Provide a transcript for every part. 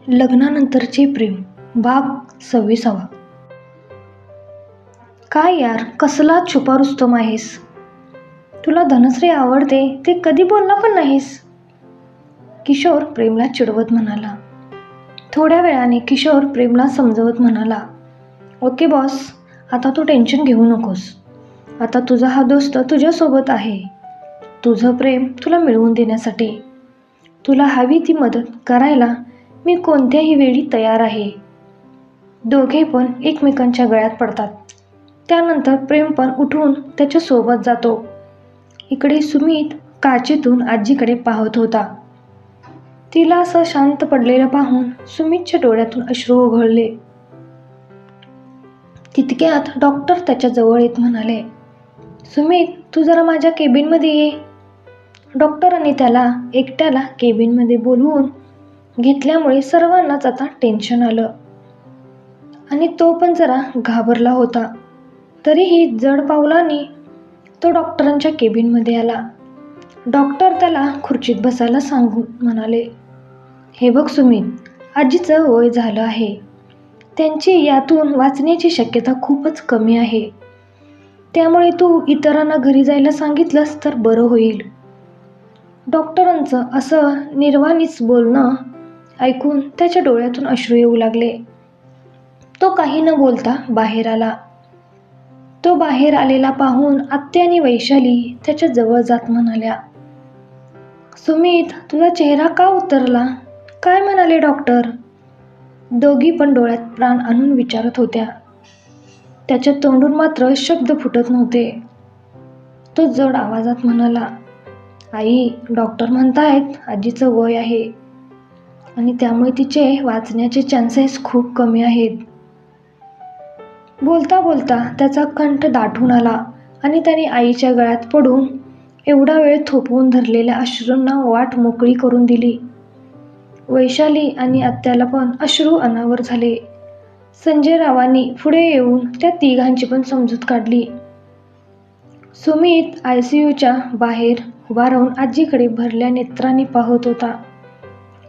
लग्नानंतरचे प्रेम भाग सव्वीसावा. काय यार कसला छुपा रुस्तम आहेस? तुला धनश्री आवडते ते कधी बोलला पण नाहीस. किशोर प्रेमला चिडवत म्हणाला. थोड्या वेळाने किशोर प्रेमला समजवत म्हणाला ओके बॉस आता तू टेन्शन घेऊ नकोस. आता तुझा हा दोस्त तुझ्यासोबत आहे. तुझं प्रेम तुला मिळवून देण्यासाठी. तुला हवी ती मदत करायला मी कोणत्याही वेळी तयार आहे. दोघे पण एकमेकांच्या गळ्यात पडतात. त्यानंतर प्रेम पण उठून त्याच्यासोबत जातो. इकडे सुमित काचेतून आजीकडे पाहत होता. तिला असं शांत पडलेलं पाहून सुमितच्या डोळ्यातून अश्रू ओघळले. तितक्यात डॉक्टर त्याच्याजवळ येत म्हणाले सुमित तू जरा माझ्या केबिनमध्ये ये. डॉक्टरांनी त्याला एकट्याला केबिनमध्ये बोलवून घेतल्यामुळे सर्वांनाच आता टेन्शन आलं. आणि तो पण जरा घाबरला होता. तरीही जड पावलाने तो डॉक्टरांच्या केबिनमध्ये आला. डॉक्टर त्याला खुर्चीत बसायला सांगून म्हणाले हे बघ सुमित आजीचं वय झालं आहे. त्यांची यातून वाचण्याची शक्यता खूपच कमी आहे. त्यामुळे तू इतरांना घरी जायला सांगितलंस तर बरं होईल. डॉक्टरांचं असं निर्वाणीच बोलणं ऐकून त्याच्या डोळ्यातून अश्रू येऊ लागले. तो काही न बोलता बाहेर आला. तो बाहेर आलेला पाहून आत्या आणि वैशाली त्याच्याजवळ जात म्हणाल्या सुमित तुझा चेहरा का उतरला? काय म्हणाले डॉक्टर? दोघी पण डोळ्यात प्राण आणून विचारत होत्या. त्याच्या तोंडून मात्र शब्द फुटत नव्हते. तो जड आवाजात म्हणाला आई डॉक्टर म्हणतायत आजीचं वय आहे. आणि त्यामुळे तिचे वाचण्याचे चान्सेस खूप कमी आहेत. बोलता बोलता त्याचा कंठ दाटून आला आणि त्याने आईच्या गळ्यात पडून एवढा वेळ थोपवून धरलेल्या अश्रूंना वाट मोकळी करून दिली. वैशाली आणि आत्याला पण अश्रू अनावर झाले. संजय रावांनी पुढे येऊन त्या तिघांची पण समजूत काढली. सुमित आय सी यूच्या बाहेर उभा राहून आजीकडे भरल्या नेत्रांनी पाहत होता.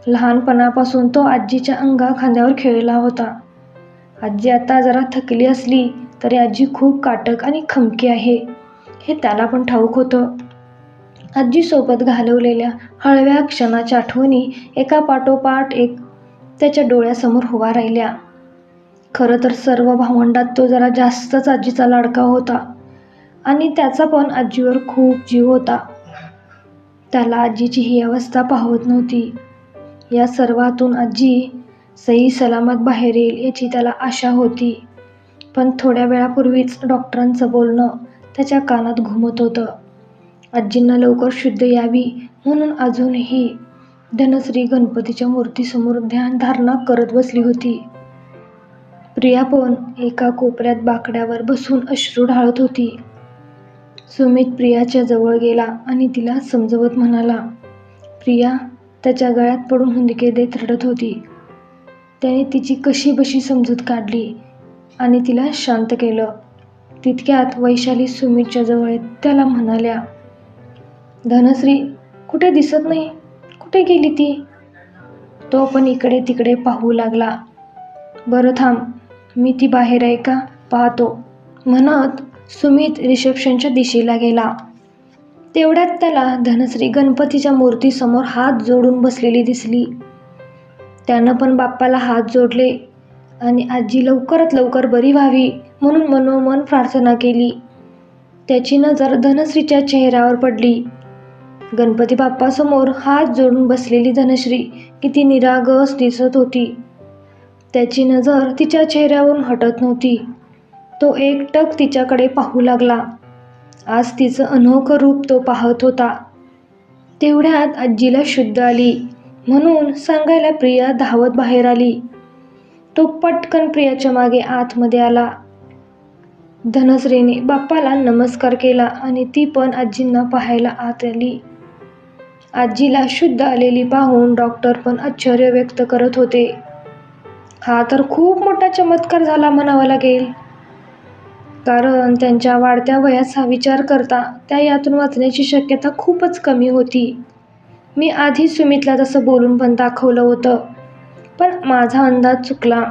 लहानपणापासून तो आजीच्या अंगा खांद्यावर खेळला होता. आजी आता जरा थकली असली तरी आजी खूप काटक आणि खमकी आहे. हे त्याला पण ठाऊक होतं. आजीसोबत घालवलेल्या हळव्या क्षणाच्या आठवणी एका पाठोपाठ एक त्याच्या डोळ्यासमोर उभा राहिल्या. खरं तर सर्व भावंडात तो जरा जास्तच आजीचा लाडका होता आणि त्याचा पण आजीवर खूप जीव होता. त्याला आजीची ही अवस्था पाहत नव्हती. या सर्वातून आजी सही सलामत बाहेर येईल याची त्याला आशा होती. पण थोड्या वेळापूर्वीच डॉक्टरांचं बोलणं त्याच्या कानात घुमत होतं. आजींना लवकर शुद्ध यावी म्हणून अजूनही धनश्री गणपतीच्या मूर्तीसमोर ध्यानधारणा करत बसली होती. प्रिया पण एका कोपऱ्यात बाकड्यावर बसून अश्रू ढाळत होती. सुमित प्रियाच्या जवळ गेला आणि तिला समजवत म्हणाला प्रिया त्याच्या गळ्यात पडून हुंदके देत रडत होती. त्याने तिची कशी बशी समजूत काढली आणि तिला शांत केलं. तितक्यात वैशाली सुमितच्या जवळ त्याला म्हणाल्या धनश्री कुठे दिसत नाही? कुठे गेली ती? तो पण इकडे तिकडे पाहू लागला. बरं थांब मी ती बाहेर आहे का? पाहतो. म्हणत सुमित रिसेप्शनच्या दिशेला गेला. तेवढ्यात त्याला धनश्री गणपतीच्या मूर्तीसमोर हात जोडून बसलेली दिसली. त्यानं पण बाप्पाला हात जोडले आणि आजी लवकरात लवकर बरी व्हावी म्हणून मनोमन प्रार्थना केली. त्याची नजर धनश्रीच्या चेहऱ्यावर पडली. गणपती बाप्पासमोर हात जोडून बसलेली धनश्री किती निरागस दिसत होती. त्याची नजर तिच्या चेहऱ्यावरून हटत नव्हती. तो एकटक तिच्याकडे पाहू लागला. आज तिचं अनोखं रूप तो पाहत होता. तेवढ्यात आजीला शुद्ध आली. म्हणून सांगायला प्रिया धावत बाहेर आली. तो पटकन प्रियाच्या मागे आतमध्ये आला. धनश्रीने बाप्पाला नमस्कार केला आणि ती पण आजींना पाहायला आत आली. आजीला शुद्ध आलेली पाहून डॉक्टर पण आश्चर्य व्यक्त करत होते. हा तर खूप मोठा चमत्कार झाला म्हणावा लागेल. कारण त्यांच्या वाढत्या वयाचा विचार करता त्या यातून वाचण्याची शक्यता खूपच कमी होती. मी आधी सुमितला तसं बोलून पण दाखवलं होतं पण माझा अंदाज चुकला.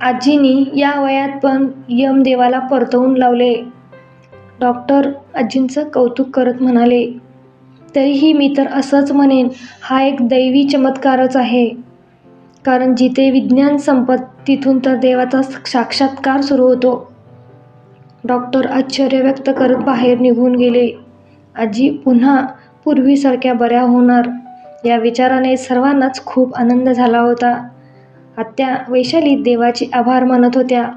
आजीनी या वयात पण यमदेवाला परतवून लावले. डॉक्टर आजींचं कौतुक करत म्हणाले तरीही मी तर असंच म्हणेन हा एक दैवी चमत्कारच आहे. कारण जिथे विज्ञान संपत तिथून तर देवाचा साक्षात्कार सुरू होतो. डॉक्टर आश्चर्य व्यक्त करत बाहेर निघून गेले. आजी पुन्हा पूर्वीसारख्या बऱ्या होणार या विचाराने सर्वांनाच खूप आनंद झाला होता. आत्या वैशाली देवाचे आभार मानत होत्या.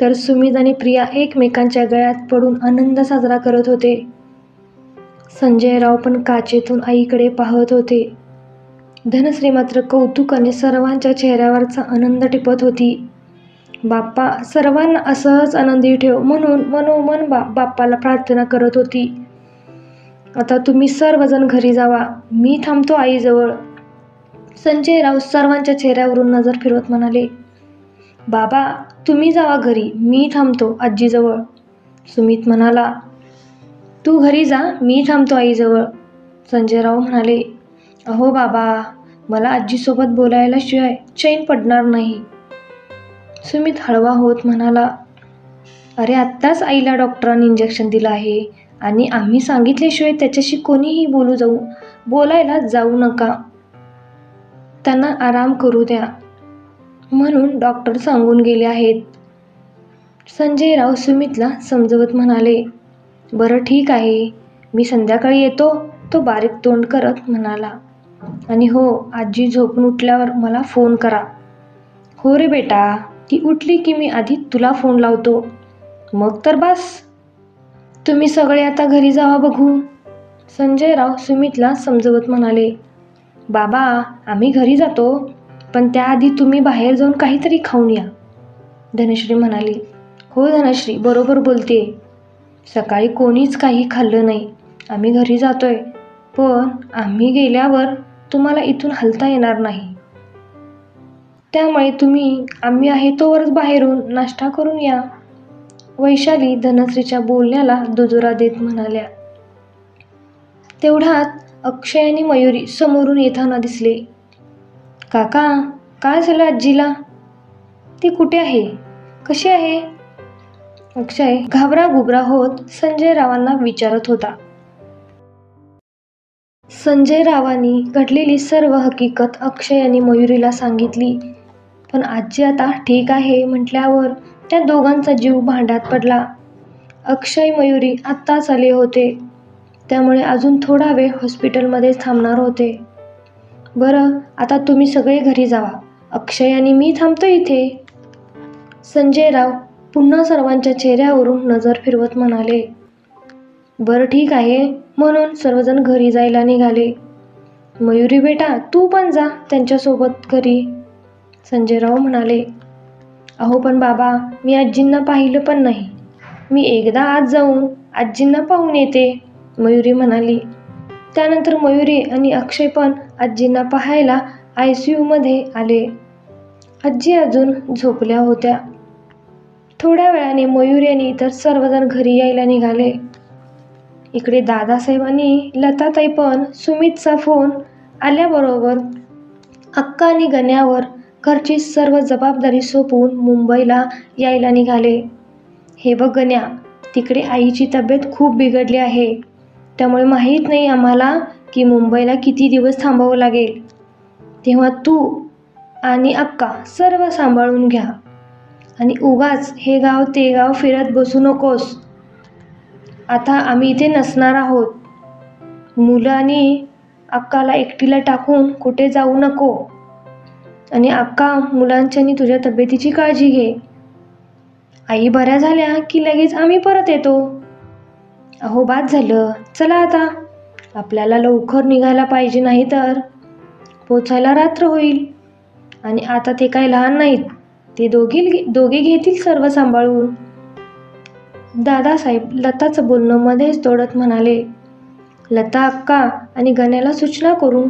तर सुमित आणि प्रिया एकमेकांच्या गळ्यात पडून आनंद साजरा करत होते. संजयराव पण काचेतून आईकडे पाहत होते. धनश्री मात्र कौतुकाने सर्वांच्या चेहऱ्यावरचा आनंद टिपत होती. बाप्पा सर्वांना असंच आनंदी ठेव म्हणून मनोमन बा बाप्पाला प्रार्थना करत होती. आता तुम्ही सर्वजण घरी जावा. मी थांबतो आईजवळ. संजय राव सर्वांच्या चेहऱ्यावरून नजर फिरवत म्हणाले बाबा तुम्ही जावा घरी. मी थांबतो आजीजवळ. सुमित म्हणाला तू घरी जा. मी थांबतो आईजवळ. संजयराव म्हणाले अहो बाबा मला आजीसोबत बोलायला शिवाय चैन पडणार नाही. सुमित हळवा होत म्हणाला अरे आत्ताच आईला डॉक्टरांनी इंजेक्शन दिलं आहे आणि आम्ही सांगितल्याशिवाय त्याच्याशी कोणीही बोलू जाऊ बोलायला जाऊ नका. त्यांना आराम करू द्या. म्हणून डॉक्टर सांगून गेले आहेत. संजयराव सुमितला समजवत म्हणाले बरं ठीक आहे. मी संध्याकाळी येतो. तो बारीक तोंड करत म्हणाला आणि हो आजी झोपून उठल्यावर मला फोन करा. हो रे बेटा ती उठली की मी आधी तुला फोन लावतो. मग तर बस. तुम्ही सगळे आता घरी जावा बघू. संजयराव सुमितला समजवत म्हणाले बाबा आम्ही घरी जातो पण त्याआधी तुम्ही बाहेर जाऊन काहीतरी खाऊन या. धनश्री म्हणाली हो धनश्री बरोबर बोलते. सकाळी कोणीच काही खाल्लं नाही. आम्ही घरी जातोय. पण आम्ही गेल्यावर तुम्हाला इथून हलता येणार नाही. त्यामुळे तुम्ही आम्ही आहे तोवरच बाहेरून नाश्ता करून या. वैशाली धनश्रीच्या बोलण्याला दुजोरा देत म्हणाल्या. तेवढ्यात अक्षय आणि मयुरी समोरून येताना दिसले. काका काय झालं आजीला? ती कुठे आहे? कशी आहे? अक्षय घाबरा घुबरा होत संजय रावांना विचारत होता. संजय रावांनी घडलेली सर्व हकीकत अक्षय आणि मयुरीला सांगितली. पण आजी आता ठीक आहे म्हटल्यावर त्या दोघांचा जीव भांड्यात पडला. अक्षय मयुरी आत्ताच आले होते. त्यामुळे अजून थोडा वेळ हॉस्पिटलमध्ये थांबणार होते. बरं आता तुम्ही सगळे घरी जावा. अक्षय आणि मी थांबतो इथे. संजय राव पुन्हा सर्वांच्या चेहऱ्यावरून नजर फिरवत म्हणाले. बरं ठीक आहे म्हणून सर्वजण घरी जायला निघाले. मयुरी बेटा तू पण जा त्यांच्यासोबत घरी. संजयराव म्हणाले अहो पण बाबा मी आजींना पाहिलं पण नाही. मी एकदा आज जाऊन आजींना पाहून येते. मयुरी म्हणाली. त्यानंतर मयुरी आणि अक्षय पण आजींना पाहायला आय सी यूमध्ये आले. आजी अजून झोपल्या होत्या. थोड्या वेळाने मयुरी आणि इतर सर्वजण घरी यायला निघाले. इकडे दादासाहेब आणि लताताई पण सुमितचा फोन आल्याबरोबर अक्का आणि गण्यावर घरची सर्व जबाबदारी सोपवून मुंबईला यायला निघाले. हे बघ गण्या तिकडे आईची तब्येत खूप बिघडली आहे. त्यामुळे माहीत नाही आम्हाला की मुंबईला किती दिवस थांबावं लागेल. तेव्हा तू आणि अक्का सर्व सांभाळून घ्या. आणि उगाच हे गाव ते गाव फिरत बसू नकोस. आता आम्ही इथे नसणार आहोत. मुलं आणि अक्काला एकटीला टाकून कुठे जाऊ नको. आणि अक्का मुलांच्या आणि तुझ्या तब्येतीची काळजी घे. आई बऱ्या झाल्या की लगेच आम्ही परत येतो? अहो बाद झालं. चला आता. आपल्याला लवकर निघायला पाहिजे नाही तर. पोचायला रात्र होईल. आणि आता ते काय लहान नाहीत. ते दोघे दोघे घेतील सर्व सांभाळून. दादासाहेब लताचं बोलणं मध्येच तोडत म्हणाले लता अक्का आणि गण्याला सूचना करून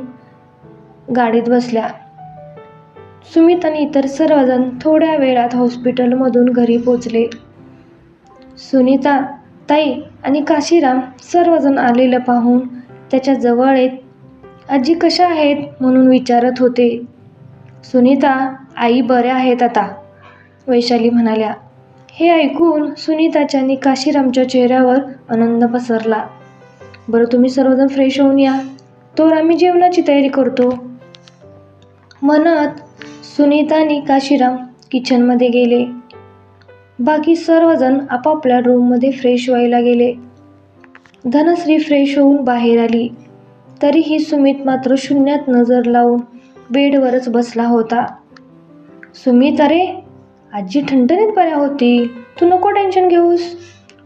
गाडीत बसल्या. सुमित आणि इतर सर्वजण थोड्या वेळात हॉस्पिटलमधून घरी पोचले सुनीता ताई आणि काशीराम सर्वजण आलेलं पाहून त्याच्याजवळ येत आजी कशा आहेत? म्हणून विचारत होते. सुनीता आई बऱ्या आहेत आता वैशाली म्हणाल्या. हे ऐकून सुनीताच्या आणि काशीरामच्या चेहऱ्यावर आनंद पसरला. बरं तुम्ही सर्वजण फ्रेश होऊन या. तर आम्ही जेवणाची तयारी करतो. म्हणत सुनीता आणि काशीराम किचनमध्ये गेले. बाकी सर्वजण आपापल्या रूममध्ये फ्रेश व्हायला गेले. धनश्री फ्रेश होऊन बाहेर आली. तरीही सुमित मात्र शून्यात नजर लावून बेडवरच बसला होता. सुमित अरे! आजी ठणठणीत बऱ्या होतील तू नको टेन्शन घेऊस.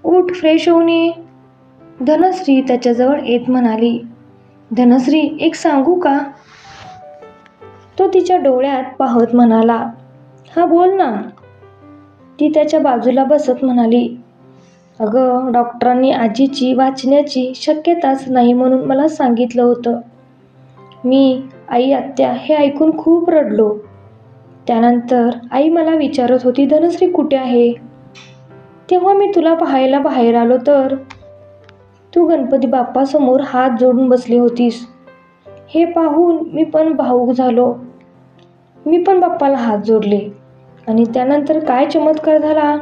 उठ फ्रेश होऊन ये. धनश्री त्याच्याजवळ येत म्हणाली धनश्री एक सांगू का? तो तिच्या डोळ्यात पाहत म्हणाला हा बोल ना. ती त्याच्या बाजूला बसत म्हणाली अगं डॉक्टरांनी आजीची वाचण्याची शक्यताच नाही म्हणून मला सांगितलं होतं. मी आई आत्या हे ऐकून खूप रडलो. त्यानंतर आई मला विचारत होती धनश्री कुठे आहे? तेव्हा मी तुला पाहायला बाहेर आलो तर तू गणपती बाप्पासमोर हात जोडून बसली होतीस. हे पाहून मी पण भाऊक झालो. मी पण बाप्पाला हात जोडले. आणि त्यानंतर काय चमत्कार झाला?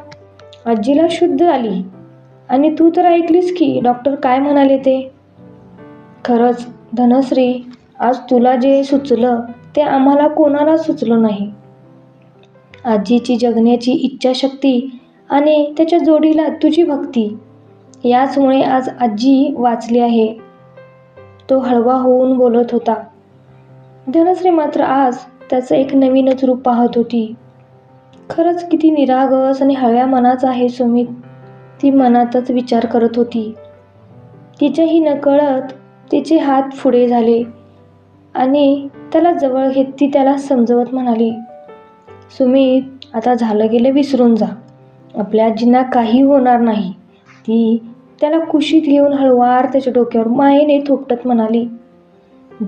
आजीला शुद्ध आली. आणि तू तर ऐकलीस की डॉक्टर काय म्हणाले ते? खरंच धनश्री आज तुला जे सुचलं ते आम्हाला कोणाला सुचलं नाही. आजीची जगण्याची इच्छाशक्ती आणि त्याच्या जोडीला तुझी भक्ती. याचमुळे आज आजी वाचली आहे. तो हळवा होऊन बोलत होता. धनश्री मात्र आज त्याचं एक नवीनच रूप पाहत होती. खरंच किती निरागस आणि हळव्या मनाचा आहे सुमित. ती मनातच विचार करत होती. तिच्याही नकळत तिचे हात पुढे झाले आणि त्याला जवळ घेत ती त्याला समजवत म्हणाली सुमित आता झालं गेलं विसरून जा. आपल्या आजींना काही होणार नाही. ती त्याला कुशीत घेऊन हळवार त्याच्या डोक्यावर मायेने थोपटत म्हणाली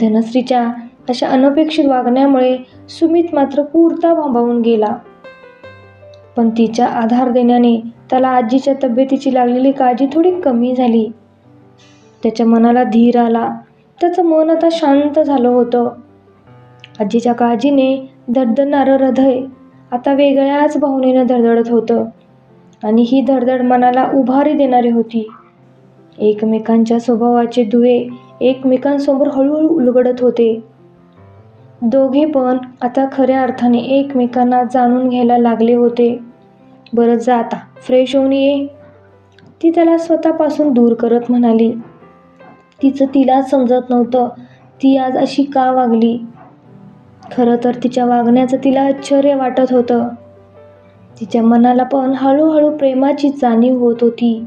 धनश्रीच्या अशा अनपेक्षित वागण्यामुळे सुमित मात्र पुरता भांबावून गेला. पण तिच्या आधार देण्याने त्याला आजीच्या तब्येतीची लागलेली काळजी थोडी कमी झाली. त्याच्या मनाला धीर आला. त्याचं मन आता शांत झालं होतं. आजीच्या काळजीने धडधडणारं हृदय आता वेगळ्याच भावनेनं धडधडत होतं. आणि ही धडधड मनाला उभारी देणारी होती. एकमेकांच्या स्वभावाचे दुवे एकमेकांसमोर हळूहळू उलगडत होते. दोघे पण आता खऱ्या अर्थाने एकमेकांना जाणून घ्यायला लागले होते. बरं जा आता फ्रेश होऊन ये. ती त्याला स्वतःपासून दूर करत म्हणाली. तिचं तिलाच समजत नव्हतं. ती आज अशी का वागली? खरं तर तिच्या वागण्याचं तिला आश्चर्य वाटत होतं. तिच्या मनाला पण हळूहळू प्रेमाची जाणीव होत होती.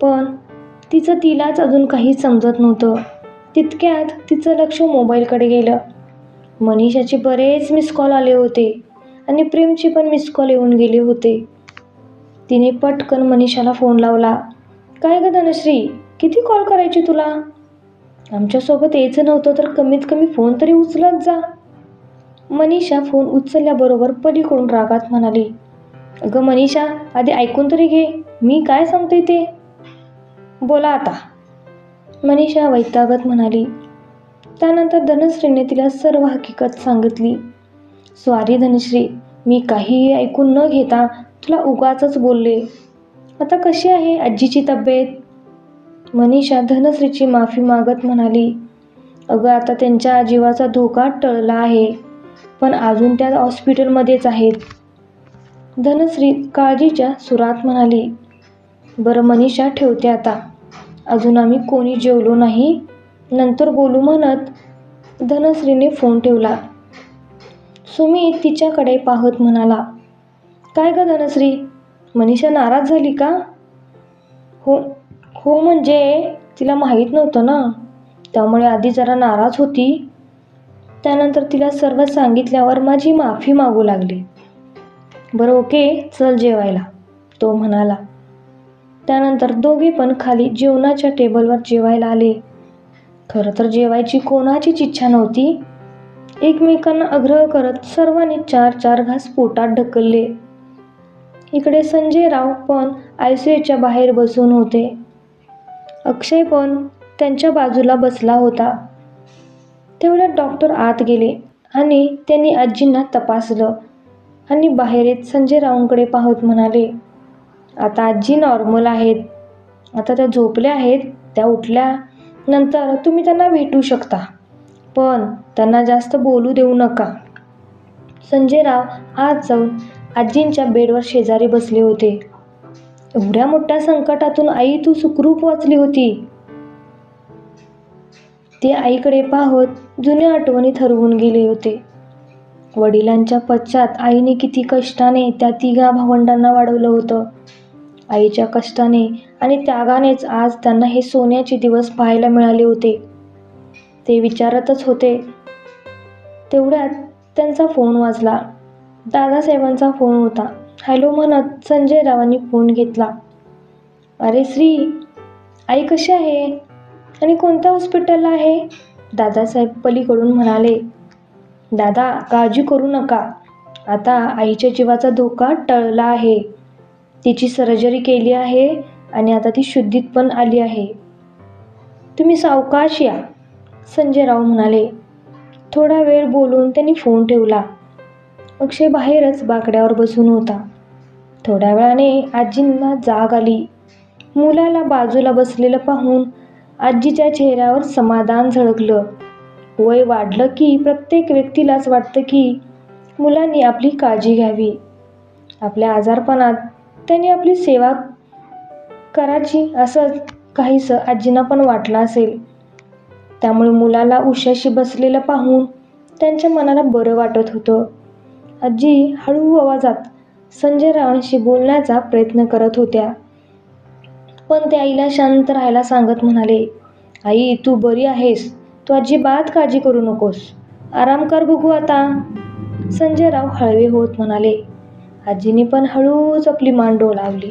पण तिचं तिलाच अजून काही समजत नव्हतं. तितक्यात तिचं लक्ष मोबाईलकडे गेलं. मनीषाचे बरेच मिस कॉल आले होते आणि प्रेमचे पण मिस कॉल येऊन गेले होते. तिने पटकन मनीषाला फोन लावला. काय ग धनश्री किती कॉल करायचे तुला? आमच्यासोबत यायचं नव्हतं तर कमीत कमी फोन तरी उचलत जा. मनीषा फोन उचलल्याबरोबर पलीकडून रागात म्हणाली अगं मनीषा आधी ऐकून तरी घे. मी काय सांगते ते? बोला आता. मनीषा वैतागत म्हणाली. त्यानंतर धनश्रीने तिला सर्व हकीकत सांगितली. स्वारी धनश्री मी काहीही ऐकून न घेता तुला उगाच बोलले. आता कशी आहे आजीची तब्येत? मनीषा धनश्रीची माफी मागत म्हणाली. अगं आता त्यांच्या जीवाचा धोका टळला आहे. पण अजून त्या हॉस्पिटलमध्येच आहेत. धनश्री काळजीच्या सुरात म्हणाली बरं मनीषा ठेवते आता. अजून आम्ही कोणी जेवलो नाही. नंतर बोलू म्हणत धनश्रीने फोन ठेवला. सुमित तिच्याकडे पाहत म्हणाला काय ग धनश्री? मनीषा नाराज झाली का? हो हो म्हणजे तिला माहीत नव्हतं ना. त्यामुळे आधी जरा नाराज होती. त्यानंतर तिला सर्व सांगितल्यावर माझी माफी मागू लागली. बरं ओके चल जेवायला तो म्हणाला. त्यानंतर दोघे पण खाली जेवणाच्या टेबलवर जेवायला आले. खरं तर जेवायची कोणाचीच इच्छा नव्हती. एकमेकांना आग्रह करत सर्वांनी चार चार घास पोटात ढकलले. इकडे संजय राव पण आय बाहेर बसून होते. अक्षय पण त्यांच्या बाजूला बसला होता. तेवढ्यात डॉक्टर आत गेले आणि त्यांनी आजींना तपासलं आणि बाहेर येत संजय राऊंकडे पाहत म्हणाले आता आजी नॉर्मल आहेत. आता त्या झोपल्या आहेत त्या उठल्यानंतर तुम्ही त्यांना भेटू शकता पण त्यांना जास्त बोलू देऊ नका. संजयराव आज जाऊन आजींच्या बेडवर शेजारी बसले होते. एवढ्या मोठ्या संकटातून आई तू सुखरूप वाचली होती. ते आईकडे पाहत जुन्या आठवणीत हरवून गेले होते. वडिलांच्या पश्चात आईने किती कष्टाने त्या तिघा भावंडांना वाढवलं होतं. आईच्या कष्टाने आणि त्यागानेच आज त्यांना हे सोन्याचे दिवस पाहायला मिळाले होते. ते विचारतच होते. तेवढ्यात त्यांचा फोन वाजला. दादासाहेबांचा फोन होता. हॅलो म्हणत संजय रावांनी फोन घेतला. अरे श्री आई कशी आहे? आणि कोणत्या हॉस्पिटलला आहे? दादासाहेब पलीकडून म्हणाले दादा काळजी करू नका. आता आईच्या जीवाचा धोका टळला आहे. तिची सर्जरी केली आहे आणि आता ती शुद्धीत पण आली आहे. तुम्ही सावकाश या. संजय राव म्हणाले. थोडा वेळ बोलून त्यांनी फोन ठेवला. अक्षय बाहेरच बाकड्यावर बसून होता. थोड्या वेळाने आजींना जाग आली. मुलाला बाजूला बसलेलं पाहून आजीच्या चेहऱ्यावर समाधान झळकलं. वय वाढलं की प्रत्येक व्यक्तीलाच वाटतं की मुलांनी आपली काळजी घ्यावी. आपल्या आजारपणात त्यांनी आपली सेवा करायची असं काहीसं आजींना पण वाटलं असेल. त्यामुळे मुलाला उशाशी बसलेलं पाहून त्यांच्या मनाला बरं वाटत होतं. आजी हळू आवाजात संजय रावांशी बोलण्याचा प्रयत्न करत होत्या. पण ते आईला शांत राहायला सांगत म्हणाले आई तू बरी आहेस. तू अजिबात काळजी करू नकोस. आराम कर बघू आता. संजयराव हळवे होत म्हणाले. आजीने पण हळूच आपली मान डोलावली